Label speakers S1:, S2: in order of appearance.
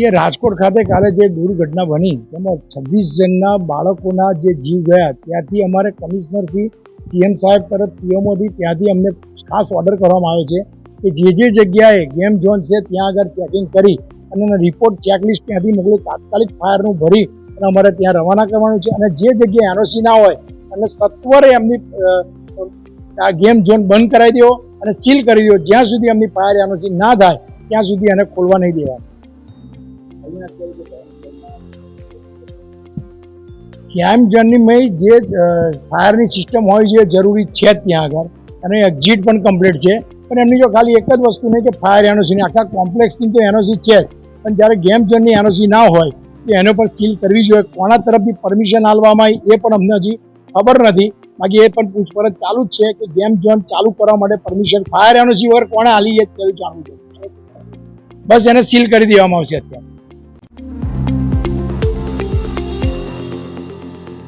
S1: જે રાજકોટ ખાતે કાલે જે દુર્ઘટના બની, તેમાં છવ્વીસ જણના બાળકોના જે જીવ ગયા, ત્યાંથી અમારે કમિશનર શ્રી સીએમ સાહેબ તરફ પીએમઓથી ત્યાંથી અમને ખાસ ઓર્ડર કરવામાં આવ્યો છે કે જે જે જગ્યાએ ગેમ ઝોન છે, ત્યાં આગળ ચેકિંગ કરી અને એનો રિપોર્ટ ચેકલિસ્ટ ત્યાંથી મોકલી, તાત્કાલિક ફાયરનું ભરી અને અમારે ત્યાં રવાના કરવાનું છે. અને જે જગ્યાએ એનઓસી ના હોય, અને સત્વરે એમની આ ગેમ ઝોન બંધ કરાવી દેવો અને સીલ કરી દેવો જ્યાં સુધી એમની ફાયર એનઓસી ના થાય, ત્યાં સુધી એને ખોલવા નહીં દેવા કેમ્પ ઝોનની જે ફાયરની સિસ્ટમ હોય છે જરૂરી છે ત્યાં આગળ. અને એક્ઝિટ પણ કમ્પ્લીટ છે. પણ એમની જો ખાલી એક જ વસ્તુ નહીં કે ફાયર એનઓસીની આખા કોમ્પ્લેક્સની તો એનઓસી છે પણ જ્યારે ગેમ ઝોનની એનઓસી ના હોય, તો એનો પણ સીલ કરવી જોઈએ. કોના તરફથી પરમિશન આલવામાં એ પણ અમને હજી ખબર નથી. બાકી એ પણ પૂછપરછ ચાલુ જ છે કે ગેમ ઝોન ચાલુ કરવા માટે પરમિશન ફાયર એનઓસી વગર કોણે હાલી એ ચાલુ છે બસ એને સીલ કરી દેવામાં આવશે અત્યારે.